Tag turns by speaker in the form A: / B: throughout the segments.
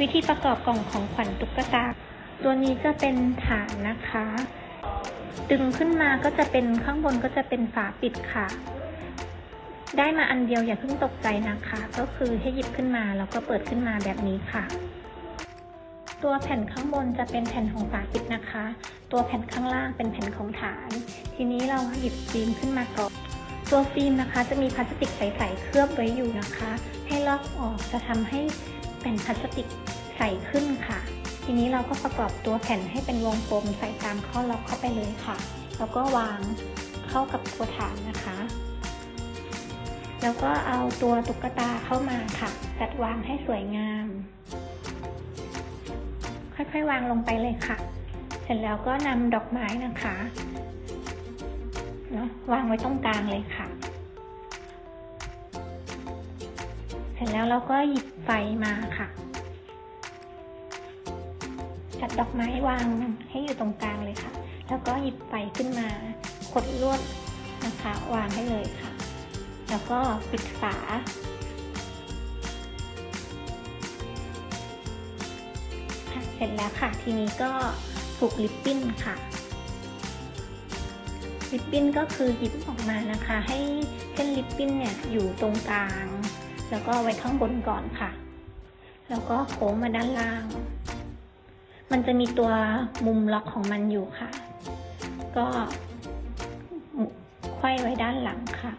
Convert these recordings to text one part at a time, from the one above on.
A: วิธีประกอบกล่องของขวัญตุ๊กตา ตัวนี้จะเป็นฐานนะคะ ดึงขึ้นมาก็จะเป็นข้างบนก็จะเป็นฝาปิดค่ะ ได้มาอันเดียวอย่าเพิ่งตกใจนะคะ ก็คือให้หยิบขึ้นมาแล้วก็เปิดขึ้นมาแบบนี้ค่ะ ตัวแผ่นข้างบนจะเป็นแผ่นของฝาปิดนะคะ ตัวแผ่นข้างล่างเป็นแผ่นของฐาน ทีนี้เราหยิบฟิล์มขึ้นมาก่อนตัวฟิล์มนะคะจะมีพลาสติกใสๆเคลือบไว้อยู่นะคะ ให้ลอกออกจะทำให้ ผ่นพลาสติกใสขึ้นค่ะ ทีนี้เราก็ประกอบตัวแผ่นให้เป็นวงกลมใส่ตามข้อล็อกเข้าไปเลยค่ะ แล้วก็วางเข้ากับตัวฐานนะคะ แล้วก็เอาตัวตุ๊กตาเข้ามาค่ะ จัดวางให้สวยงาม ค่อยๆวางลงไปเลยค่ะ เสร็จแล้วก็นำดอกไม้นะคะเนาะวางไว้ตรงกลางเลยค่ะ เสร็จแล้วเราก็หยิบไฟมาค่ะ จัดดอกไม้วางให้อยู่ตรงกลางเลยค่ะ แล้วก็หยิบไฟขึ้นมาขดลวดนะคะ วางให้เลยค่ะ แล้วก็ปิดฝาเสร็จแล้วค่ะ ทีนี้ก็ผูกลิปปิ้นค่ะ ลิปปิ้นก็คือหยิบออกมานะคะ ให้เส้นลิปปิ้นเนี่ยอยู่ตรงกลาง แล้วก็ไว้ข้างบนก่อนค่ะ แล้วก็โค้งมาด้านล่าง มันจะมีตัวมุมล็อกของมันอยู่ค่ะ ก็หมุไขว้ไว้ด้านหลังค่ะ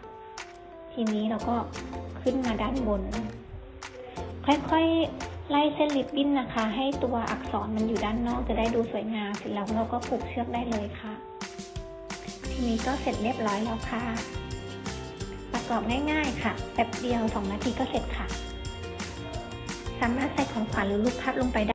A: ทีนี้เราก็ขึ้นมาด้านบน ค่อยๆไล่เส้นลิปบิ้นนะคะ ให้ตัวอักษรมันอยู่ด้านนอกจะได้ดูสวยงามเสร็จแล้วเราก็ผูกเชือกได้เลยค่ะ ทีนี้ก็เสร็จเรียบร้อยแล้วค่ะ กรอบง่ายๆ ค่ะแป๊บเดียว 2 นาทีก็เสร็จค่ะ สามารถใส่ของขวัญหรือรูปภาพลงไปได้